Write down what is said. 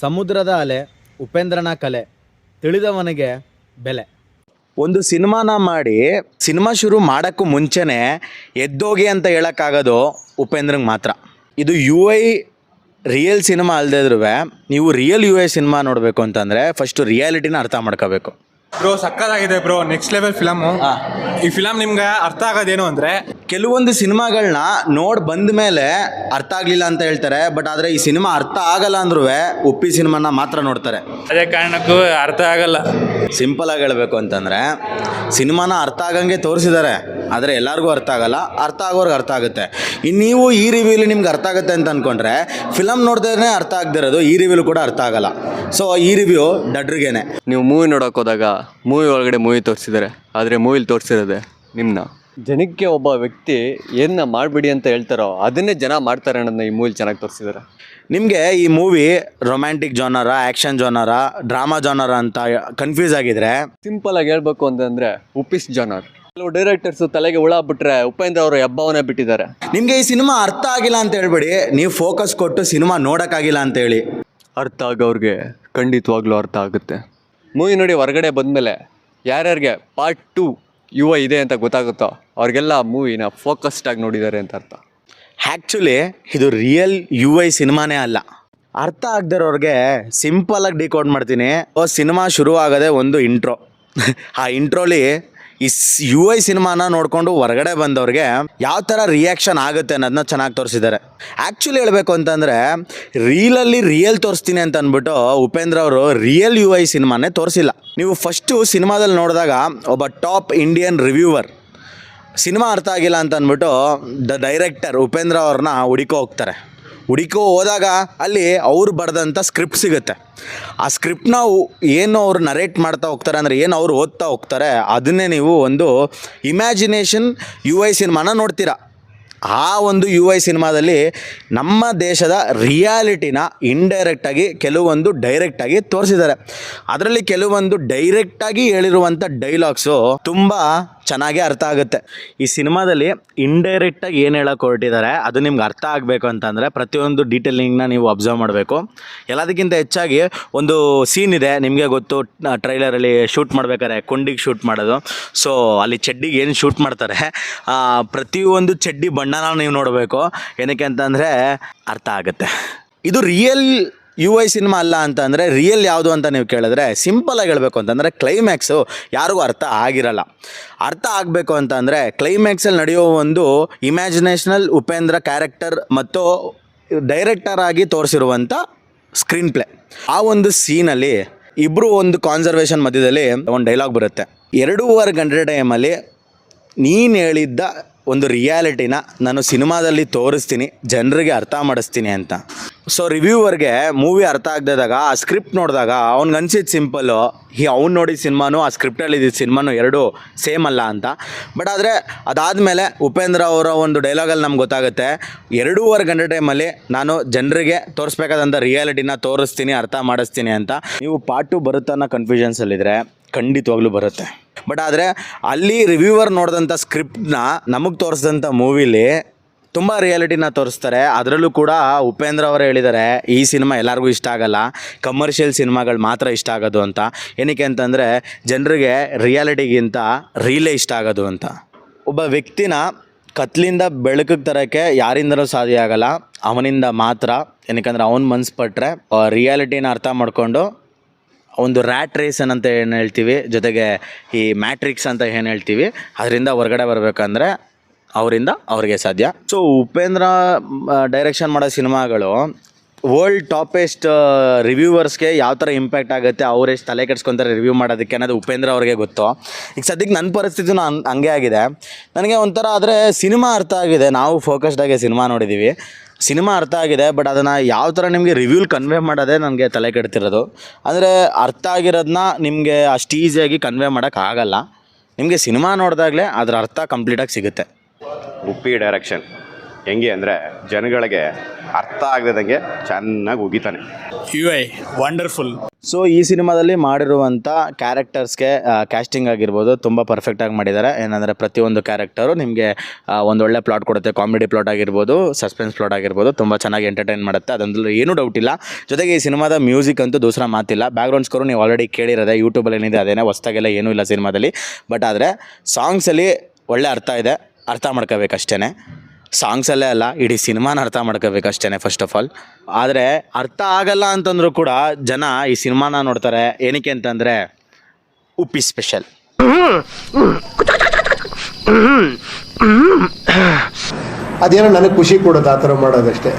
ಸಮುದ್ರದ ಅಲೆ, ಉಪೇಂದ್ರನ ಕಲೆ, ತಿಳಿದವನಿಗೆ ಬೆಲೆ. ಒಂದು ಸಿನಿಮಾನ ಮಾಡಿ ಸಿನಿಮಾ ಶುರು ಮಾಡೋಕ್ಕೂ ಮುಂಚೆನೇ ಎದ್ದೋಗಿ ಅಂತ ಹೇಳೋಕ್ಕಾಗೋದು ಉಪೇಂದ್ರಂಗೆ ಮಾತ್ರ. ಇದು ಯು ಐ ರಿಯಲ್ ಸಿನಿಮಾ ಅಲ್ಲದೆ ಇದ್ರೂ ನೀವು ರಿಯಲ್ ಯು ಐ ಸಿನಿಮಾ ನೋಡಬೇಕು ಅಂತಂದರೆ ಫಸ್ಟು ರಿಯಾಲಿಟಿನ ಅರ್ಥ ಮಾಡ್ಕೋಬೇಕು. ಬ್ರೋ ಸಕ್ಕತ್ತಾಗಿದೆ ಬ್ರೋ ನೆಕ್ಸ್ಟ್ ಲೆವೆಲ್ ಫಿಲಮ್ ಈ ಫಿಲಮ್ ನಿಮ್ಗೆ ಅರ್ಥ ಆಗೋದೇನು ಅಂದರೆ ಕೆಲವೊಂದು ಸಿನಿಮಾಗಳನ್ನ ನೋಡಿ ಬಂದ ಮೇಲೆ ಅರ್ಥ ಆಗಲಿಲ್ಲ ಅಂತ ಹೇಳ್ತಾರೆ ಬಟ್ ಆದರೆ ಈ ಸಿನಿಮಾ ಅರ್ಥ ಆಗಲ್ಲ ಅಂದ್ರೂ ಉಪ್ಪಿ ಸಿನಿಮಾನ ಮಾತ್ರ ನೋಡ್ತಾರೆ. ಅದೇ ಕಾರಣಕ್ಕೂ ಅರ್ಥ ಆಗಲ್ಲ. ಸಿಂಪಲ್ ಆಗಿ ಹೇಳಬೇಕು ಅಂತಂದರೆ ಸಿನಿಮಾನ ಅರ್ಥ ಆಗಂಗೆ ತೋರಿಸಿದ್ದಾರೆ. ಆದರೆ ಎಲ್ಲರಿಗೂ ಅರ್ಥ ಆಗಲ್ಲ. ಅರ್ಥ ಆಗೋರ್ಗೆ ಅರ್ಥ ಆಗುತ್ತೆ. ಇನ್ನು ನೀವು ಈ ರಿವ್ಯೂಲಿ ನಿಮ್ಗೆ ಅರ್ಥ ಆಗುತ್ತೆ ಅಂತ ಅಂದ್ಕೊಂಡ್ರೆ ಫಿಲಮ್ ನೋಡಿದ್ರೆ ಅರ್ಥ ಆಗದಿರೋದು ಈ ರಿವ್ಯೂಲು ಕೂಡ ಅರ್ಥ ಆಗಲ್ಲ. ಸೊ ಈ ರಿವ್ಯೂ ದಡ್ರಿಗೇನೆ. ನೀವು ಮೂವಿ ನೋಡೋಕೆ ಹೋದಾಗ ಮೂವಿ ಒಳಗಡೆ ಮೂವಿ ತೋರಿಸಿದ್ದಾರೆ ಆದರೆ ಮೂವಿಲಿ ತೋರಿಸಿರೋದೆ ನಿಮ್ಮನ್ನ ಜನಕ್ಕೆ ಒಬ್ಬ ವ್ಯಕ್ತಿ ಏನ ಮಾಡಬೇಡಿ ಅಂತ ಹೇಳ್ತಾರೋ ಅದನ್ನೇ ಜನ ಮಾಡ್ತಾರೆ ಅನ್ನೋದನ್ನ ಈ ಮೂವಿಲಿ ಚೆನ್ನಾಗಿ ತೋರಿಸಿದ್ದಾರೆ ನಿಮಗೆ ಈ movie romantic genre action genre drama genre ಅಂತ ಕನ್ಫ್ಯೂಸ್ ಆಗಿದ್ರೆ ಸಿಂಪಲ್ ಆಗಿ ಹೇಳ್ಬೇಕು ಅಂತಂದ್ರೆ ಉಪ್ಪಿಸ್ ಜಾನರ್ ಕೆಲವು ಡೈರೆಕ್ಟರ್ಸ್ ತಲೆಗೆ ಹುಳ ಬಿಟ್ರೆ ಉಪೇಂದ್ರ ಅವರು ಹೆಬ್ಬವನ್ನೇ ಬಿಟ್ಟಿದ್ದಾರೆ. ನಿಮಗೆ ಈ ಸಿನಿಮಾ ಅರ್ಥ ಆಗಿಲ್ಲ ಅಂತ ಹೇಳ್ಬೇಡಿ. ನೀವು ಫೋಕಸ್ ಕೊಟ್ಟು ಸಿನಿಮಾ ನೋಡೋಕ್ಕಾಗಿಲ್ಲ ಅಂತ ಹೇಳಿ. ಅರ್ಥ ಆಗೋರಿಗೆ ಖಂಡಿತವಾಗ್ಲೂ ಅರ್ಥ ಆಗುತ್ತೆ. ಮೂವಿ ನೋಡಿ ಹೊರಗಡೆ ಬಂದಮೇಲೆ ಯಾರ್ಯಾರಿಗೆ ಪಾರ್ಟ್ ಟು ಯುವ ಇದೆ ಅಂತ ಗೊತ್ತಾಗುತ್ತೋ ಅವ್ರಿಗೆಲ್ಲ ಮೂವಿನ ಫೋಕಸ್ಡ್ ಆಗಿ ನೋಡಿದ್ದಾರೆ ಅಂತ ಅರ್ಥ. ಆ್ಯಕ್ಚುಲಿ ಇದು ರಿಯಲ್ ಯು ಐ ಸಿನಿಮಾನೇ ಅಲ್ಲ. ಅರ್ಥ ಆಗದಿರೋರಿಗೆ ಸಿಂಪಲಾಗಿ ಡಿಕೋಡ್ ಮಾಡ್ತೀನಿ. ಓ ಸಿನಿಮಾ ಶುರು ಆಗದೆ ಒಂದು ಇಂಟ್ರೋ ಆ ಇಂಟ್ರೋಲಿ ಈ ಯು ಐ ಸಿನಿಮಾನ ನೋಡಿಕೊಂಡು ಹೊರಗಡೆ ಬಂದವ್ರಿಗೆ ಯಾವ ಥರ ರಿಯಾಕ್ಷನ್ ಆಗುತ್ತೆ ಅನ್ನೋದನ್ನ ಚೆನ್ನಾಗಿ ತೋರಿಸಿದ್ದಾರೆ. ಆ್ಯಕ್ಚುಲಿ ಹೇಳಬೇಕು ಅಂತಂದರೆ ರೀಲಲ್ಲಿ ರಿಯಲ್ ತೋರಿಸ್ತೀನಿ ಅಂತ ಅಂದ್ಬಿಟ್ಟು ಉಪೇಂದ್ರ ಅವರು ರಿಯಲ್ ಯು ಐ ಸಿನಿಮಾನೇ ತೋರಿಸಿಲ್ಲ. ನೀವು ಫಸ್ಟು ಸಿನಿಮಾದಲ್ಲಿ ನೋಡಿದಾಗ ಒಬ್ಬ ಟಾಪ್ ಇಂಡಿಯನ್ ರಿವ್ಯೂವರ್ ಸಿನಿಮಾ ಅರ್ಥ ಆಗಿಲ್ಲ ಅಂತ ಅಂದ್ಬಿಟ್ಟು ದ ಡೈರೆಕ್ಟರ್ ಉಪೇಂದ್ರ ಅವ್ರನ್ನ ಹುಡುಕೋ ಹೋಗ್ತಾರೆ. ಹುಡುಕೋ ಹೋದಾಗ ಅಲ್ಲಿ ಅವ್ರು ಬರೆದಂಥ ಸ್ಕ್ರಿಪ್ಟ್ ಸಿಗುತ್ತೆ. ಆ ಸ್ಕ್ರಿಪ್ಟ್ನ ಏನು ಅವ್ರು ನರೇಟ್ ಮಾಡ್ತಾ ಹೋಗ್ತಾರೆ ಅಂದರೆ ಏನು ಅವ್ರು ಓದ್ತಾ ಹೋಗ್ತಾರೆ, ಅದನ್ನೇ ನೀವು ಒಂದು ಇಮ್ಯಾಜಿನೇಷನ್ ಯು ಐ ಸಿನಿಮಾನ ನೋಡ್ತೀರಾ. ಆ ಒಂದು ಯು ಐ ಸಿನಿಮಾದಲ್ಲಿ ನಮ್ಮ ದೇಶದ ರಿಯಾಲಿಟಿನ ಇಂಡೈರೆಕ್ಟಾಗಿ ಕೆಲವೊಂದು ಡೈರೆಕ್ಟಾಗಿ ತೋರಿಸಿದ್ದಾರೆ. ಅದರಲ್ಲಿ ಕೆಲವೊಂದು ಡೈರೆಕ್ಟಾಗಿ ಹೇಳಿರುವಂಥ ಡೈಲಾಗ್ಸು ತುಂಬ ಚೆನ್ನಾಗಿ ಅರ್ಥ ಆಗುತ್ತೆ. ಈ ಸಿನಿಮಾದಲ್ಲಿ ಇಂಡೈರೆಕ್ಟಾಗಿ ಏನು ಹೇಳಕ್ಕೆ ಹೊರಟಿದ್ದಾರೆ, ಅದು ನಿಮ್ಗೆ ಅರ್ಥ ಆಗಬೇಕು ಅಂತಂದರೆ ಪ್ರತಿಯೊಂದು ಡೀಟೇಲಿಂಗ್ನ ನೀವು ಅಬ್ಸರ್ವ್ ಮಾಡಬೇಕು. ಎಲ್ಲದಕ್ಕಿಂತ ಹೆಚ್ಚಾಗಿ ಒಂದು ಸೀನ್ ಇದೆ, ನಿಮಗೆ ಗೊತ್ತು ಟ್ರೈಲರಲ್ಲಿ ಶೂಟ್ ಮಾಡ್ಬೇಕಾದ್ರೆ ಕೊಂಡಿಗೆ ಶೂಟ್ ಮಾಡೋದು. ಸೊ ಅಲ್ಲಿ ಚಡ್ಡಿಗೆ ಏನು ಶೂಟ್ ಮಾಡ್ತಾರೆ ಪ್ರತಿಯೊಂದು ಚಡ್ಡಿ ಬಣ್ಣನ ನೀವು ನೋಡಬೇಕು. ಏನಕ್ಕೆ ಅಂತಂದರೆ ಅರ್ಥ ಆಗುತ್ತೆ. ಇದು ರಿಯಲ್ ಯು ಐ ಸಿನಿಮಾ ಅಲ್ಲ ಅಂತ ಅಂದರೆ ರಿಯಲ್ ಯಾವುದು ಅಂತ ನೀವು ಕೇಳಿದ್ರೆ ಸಿಂಪಲಾಗಿ ಹೇಳಬೇಕು ಅಂತಂದರೆ ಕ್ಲೈಮ್ಯಾಕ್ಸು ಯಾರಿಗೂ ಅರ್ಥ ಆಗಿರಲ್ಲ. ಅರ್ಥ ಆಗಬೇಕು ಅಂತಂದರೆ ಕ್ಲೈಮ್ಯಾಕ್ಸಲ್ಲಿ ನಡೆಯೋ ಒಂದು ಇಮ್ಯಾಜಿನೇಷನಲ್ ಉಪೇಂದ್ರ ಕ್ಯಾರೆಕ್ಟರ್ ಮತ್ತು ಡೈರೆಕ್ಟರ್ ಆಗಿ ತೋರಿಸಿರುವಂಥ ಸ್ಕ್ರೀನ್ ಪ್ಲೇ ಆ ಒಂದು ಸೀನಲ್ಲಿ ಇಬ್ಬರು ಒಂದು ಕಾನ್ಸರ್ವೇಷನ್ ಮಧ್ಯದಲ್ಲಿ ಒಂದು ಡೈಲಾಗ್ ಬರುತ್ತೆ. ಎರಡೂವರೆ ಗಂಟೆ ಟೈಮಲ್ಲಿ ನೀನು ಹೇಳಿದ್ದ ಒಂದು ರಿಯಾಲಿಟಿನ ನಾನು ಸಿನಿಮಾದಲ್ಲಿ ತೋರಿಸ್ತೀನಿ, ಜನರಿಗೆ ಅರ್ಥ ಮಾಡಿಸ್ತೀನಿ ಅಂತ. ಸೊ ರಿವ್ಯೂವರ್ಗೆ ಮೂವಿ ಅರ್ಥ ಆಗದಾಗ ಆ ಸ್ಕ್ರಿಪ್ಟ್ ನೋಡಿದಾಗ ಅವ್ನಿಗೆ ಅನ್ಸಿದ್ದು ಸಿಂಪಲ್ಲು ಈ ಅವ್ನು ನೋಡಿದ ಸಿನಿಮಾನು, ಆ ಸ್ಕ್ರಿಪ್ಟಲ್ಲಿ ಇದ್ದಿದ್ದ ಸಿನಿಮಾನು ಎರಡು ಸೇಮ್ ಅಲ್ಲ ಅಂತ. ಬಟ್ ಆದರೆ ಅದಾದಮೇಲೆ ಉಪೇಂದ್ರ ಅವರ ಒಂದು ಡೈಲಾಗಲ್ಲಿ ನಮ್ಗೆ ಗೊತ್ತಾಗುತ್ತೆ, ಎರಡೂವರೆ ಗಂಟೆ ಟೈಮಲ್ಲಿ ನಾನು ಜನರಿಗೆ ತೋರಿಸ್ಬೇಕಾದಂಥ ರಿಯಾಲಿಟಿನ ತೋರಿಸ್ತೀನಿ, ಅರ್ಥ ಮಾಡಿಸ್ತೀನಿ ಅಂತ. ನೀವು ಪಾರ್ಟ್ ಟು ಬರುತ್ತೆ ಅನ್ನೋ ಕನ್ಫ್ಯೂಷನ್ಸಲ್ಲಿದ್ದರೆ ಖಂಡಿತವಾಗ್ಲೂ ಬರುತ್ತೆ. ಬಟ್ ಆದರೆ ಅಲ್ಲಿ ರಿವ್ಯೂವರ್ ನೋಡಿದಂಥ ಸ್ಕ್ರಿಪ್ಟನ್ನ ನಮಗೆ ತೋರಿಸಿದಂಥ ಮೂವಿಲಿ ತುಂಬ ರಿಯಾಲಿಟಿನ ತೋರಿಸ್ತಾರೆ. ಅದರಲ್ಲೂ ಕೂಡ ಉಪೇಂದ್ರ ಅವರು ಹೇಳಿದ್ದಾರೆ ಈ ಸಿನಿಮಾ ಎಲ್ಲರಿಗೂ ಇಷ್ಟ ಆಗಲ್ಲ ಕಮರ್ಷಿಯಲ್ ಸಿನಿಮಾಗಳು ಮಾತ್ರ ಇಷ್ಟ ಆಗೋದು ಅಂತ. ಏನಕ್ಕೆ ಅಂತಂದರೆ, ಜನರಿಗೆ ರಿಯಾಲಿಟಿಗಿಂತ ರೀಲೇ ಇಷ್ಟ ಆಗೋದು ಅಂತ. ಒಬ್ಬ ವ್ಯಕ್ತಿನ ಕತ್ಲಿಂದ ಬೆಳಕಿಗೆ ತರೋಕ್ಕೆ ಯಾರಿಂದಲೂ ಸಾಧ್ಯ ಆಗಲ್ಲ. ಅವನಿಂದ ಮಾತ್ರ, ಏನಕ್ಕಂದ್ರೆ ಅವನ ಮನ್ಸು ಪಟ್ಟರೆ ರಿಯಾಲಿಟಿನ ಅರ್ಥ ಮಾಡಿಕೊಂಡು ಒಂದು ರ್ಯಾಟ್ ರೇಸ್ ಅಂತ ಏನು ಹೇಳ್ತೀವಿ, ಜೊತೆಗೆ ಈ ಮ್ಯಾಟ್ರಿಕ್ಸ್ ಅಂತ ಏನು ಹೇಳ್ತೀವಿ, ಅದರಿಂದ ಹೊರಗಡೆ ಬರಬೇಕಂದ್ರೆ ಅವರಿಂದ ಅವ್ರಿಗೆ ಸಾಧ್ಯ. ಸೊ ಉಪೇಂದ್ರ ಡೈರೆಕ್ಷನ್ ಮಾಡೋ ಸಿನಿಮಾಗಳು ವರ್ಲ್ಡ್ ಟಾಪೆಸ್ಟ್ ರಿವ್ಯೂವರ್ಸ್ಗೆ ಯಾವ ಥರ ಇಂಪ್ಯಾಕ್ಟ್ ಆಗುತ್ತೆ, ಅವ್ರು ಎಷ್ಟು ತಲೆ ಕೆಡ್ಸ್ಕೊತಾರೆ ರಿವ್ಯೂ ಮಾಡೋದಕ್ಕೆ ಅನ್ನೋದು ಉಪೇಂದ್ರ ಅವ್ರಿಗೆ ಗೊತ್ತು. ಈಗ ಸದ್ಯಕ್ಕೆ ನನ್ನ ಪರಿಸ್ಥಿತಿನೂ ಹಂಗೆ ಆಗಿದೆ. ನನಗೆ ಒಂಥರ ಆದರೆ ಸಿನಿಮಾ ಅರ್ಥ ಆಗಿದೆ. ನಾವು ಫೋಕಸ್ಡಾಗಿ ಸಿನಿಮಾ ನೋಡಿದ್ದೀವಿ ಸಿನಿಮಾ ಅರ್ಥ ಆಗಿದೆ ಬಟ್ ಅದನ್ನು ಯಾವ ಥರ ನಿಮಗೆ ರಿವ್ಯೂಲ್ ಕನ್ವೆ ಮಾಡೋದೇ ನನಗೆ ತಲೆ ಕೆಡ್ತಿರೋದು. ಅಂದರೆ ಅರ್ಥ ಆಗಿರೋದನ್ನ ನಿಮಗೆ ಅಷ್ಟು ಈಸಿಯಾಗಿ ಕನ್ವೆ ಮಾಡೋಕ್ಕಾಗಲ್ಲ ನಿಮಗೆ ಸಿನಿಮಾ ನೋಡಿದಾಗಲೇ ಅದರ ಅರ್ಥ ಕಂಪ್ಲೀಟಾಗಿ ಸಿಗುತ್ತೆ. ಉಪ್ಪಿ ಡೈರೆಕ್ಷನ್ ಹೆಂಗೆ ಅಂದರೆ ಜನಗಳಿಗೆ ಅರ್ಥ ಆಗದಂಗೆ ಚೆನ್ನಾಗಿ ಉಗಿತಾನೆ. ಯು ಐ ವಂಡರ್ಫುಲ್ ಸೊ ಈ ಸಿನಿಮಾದಲ್ಲಿ ಮಾಡಿರುವಂಥ ಕ್ಯಾರೆಕ್ಟರ್ಸ್ಗೆ ಕ್ಯಾಸ್ಟಿಂಗ್ ಆಗಿರ್ಬೋದು ತುಂಬ ಪರ್ಫೆಕ್ಟಾಗಿ ಮಾಡಿದ್ದಾರೆ. ಏನಂದರೆ ಪ್ರತಿಯೊಂದು ಕ್ಯಾರೆಕ್ಟರು ನಿಮಗೆ ಒಂದೊಳ್ಳೆ ಪ್ಲಾಟ್ ಕೊಡುತ್ತೆ. ಕಾಮಿಡಿ ಪ್ಲಾಟ್ ಆಗಿರ್ಬೋದು ಸಸ್ಪೆನ್ಸ್ ಪ್ಲಾಟ್ ಆಗಿರ್ಬೋದು ತುಂಬ ಚೆನ್ನಾಗಿ ಎಂಟರ್ಟೈನ್ ಮಾಡುತ್ತೆ. ಅದೊಂದು ಏನೂ ಡೌಟ್ ಇಲ್ಲ. ಜೊತೆಗೆ ಈ ಸಿನಿಮಾದ ಮ್ಯೂಸಿಕ್ ಅಂತೂ ದೂಸರ ಮಾತಿಲ್ಲ. ಬ್ಯಾಕ್ಗ್ರೌಂಡ್ ಸ್ಕೋರು ನೀವು ಆಲ್ರೆಡಿ ಕೇಳಿರೋದೆ ಯೂಟ್ಯೂಬಲ್ಲಿ ಏನಿದೆ ಅದೇನೇ ಹೊಸ್ದಾಗೆಲ್ಲ ಏನೂ ಇಲ್ಲ ಸಿನಿಮಾದಲ್ಲಿ. ಬಟ್ ಆದರೆ ಸಾಂಗ್ಸಲ್ಲಿ ಒಳ್ಳೆ ಅರ್ಥ ಇದೆ. ಅರ್ಥ ಮಾಡ್ಕೋಬೇಕಷ್ಟೇ ಸಾಂಗ್ಸಲ್ಲೇ ಅಲ್ಲ ಇಡೀ ಸಿನಿಮಾನ ಅರ್ಥ ಮಾಡ್ಕೋಬೇಕಷ್ಟೇ ಫಸ್ಟ್ ಆಫ್ ಆಲ್ ಆದರೆ ಅರ್ಥ ಆಗಲ್ಲ ಅಂತಂದ್ರೂ ಕೂಡ ಜನ ಈ ಸಿನಿಮಾನ ನೋಡ್ತಾರೆ. ಏನಕ್ಕೆ ಅಂತಂದರೆ ಉಪ್ಪಿ ಸ್ಪೆಷಲ್ ಅದೇನೋ ನನಗೆ ಖುಷಿ ಕೊಡೋದು ಆ ಥರ ಮಾಡೋದಷ್ಟೇ.